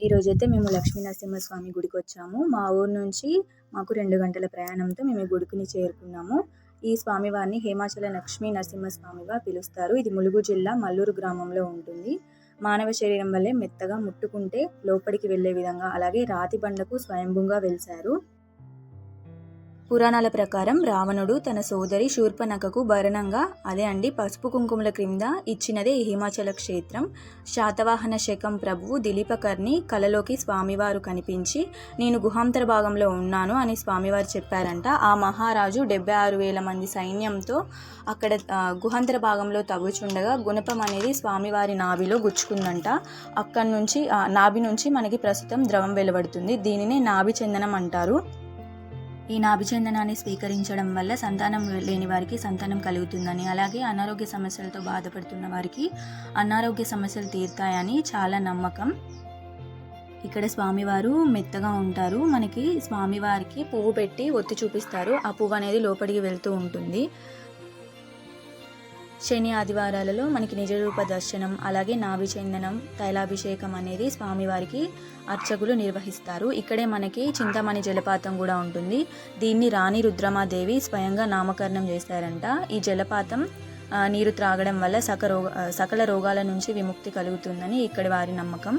ఈరోజైతే మేము లక్ష్మీ నరసింహస్వామి గుడికి వచ్చాము మా ఊరు నుంచి మాకు రెండు గంటల ప్రయాణంతో మేము గుడికిని గుడికి చేరుకున్నాము. ఈ స్వామివారిని హేమాచల లక్ష్మీ నరసింహస్వామిగా పిలుస్తారు. ఇది ములుగు జిల్లా మల్లూరు గ్రామంలో ఉంటుంది. మానవ శరీరం వల్లే మెత్తగా ముట్టుకుంటే లోపలికి వెళ్ళే విధంగా అలాగే రాతి బండకు స్వయంభంగా వెలిశారు. పురాణాల ప్రకారం రావణుడు తన సోదరి శూర్పనఖకు భరణంగా అదే అండి పసుపు కుంకుమల క్రింద ఇచ్చినదే ఈ హిమాచల క్షేత్రం. శాతవాహన శకం ప్రభువు దిలీపకర్ని కలలోకి స్వామివారు కనిపించి నేను గుహాంతర భాగంలో ఉన్నాను అని స్వామివారు చెప్పారంట. ఆ మహారాజు డెబ్బై ఆరు వేల మంది సైన్యంతో అక్కడ గుహాంతర భాగంలో తవ్వుచుండగా గుణపం అనేది స్వామివారి నాభిలో గుచ్చుకుందంట. అక్కడి నుంచి నాభి నుంచి మనకి ప్రస్తుతం ద్రవం వెలువడుతుంది. దీనినే నాభి చందనం అంటారు. ఈ నాభిచందనాన్ని స్వీకరించడం వల్ల సంతానం లేని వారికి సంతానం కలుగుతుందని అలాగే అనారోగ్య సమస్యలతో బాధపడుతున్న వారికి అనారోగ్య సమస్యలు తీరుతాయని చాలా నమ్మకం. ఇక్కడ స్వామివారు మెత్తగా ఉంటారు. మనకి స్వామివారికి పువ్వు పెట్టి ఒత్తి చూపిస్తారు. ఆ పువ్వు అనేది లోపలికి వెళ్తూ ఉంటుంది. శని ఆదివారాలలో మనకి నిజరూప దర్శనం అలాగే నాభిచందనం తైలాభిషేకం అనేది స్వామివారికి అర్చకులు నిర్వహిస్తారు. ఇక్కడే మనకి చింతమణి జలపాతం కూడా ఉంటుంది. దీన్ని రాణి రుద్రమాదేవి స్వయంగా నామకరణం చేశారంట. ఈ జలపాతం నీరు త్రాగడం వల్ల సక రోగ సకల రోగాల నుంచి విముక్తి కలుగుతుందని ఇక్కడి వారి నమ్మకం.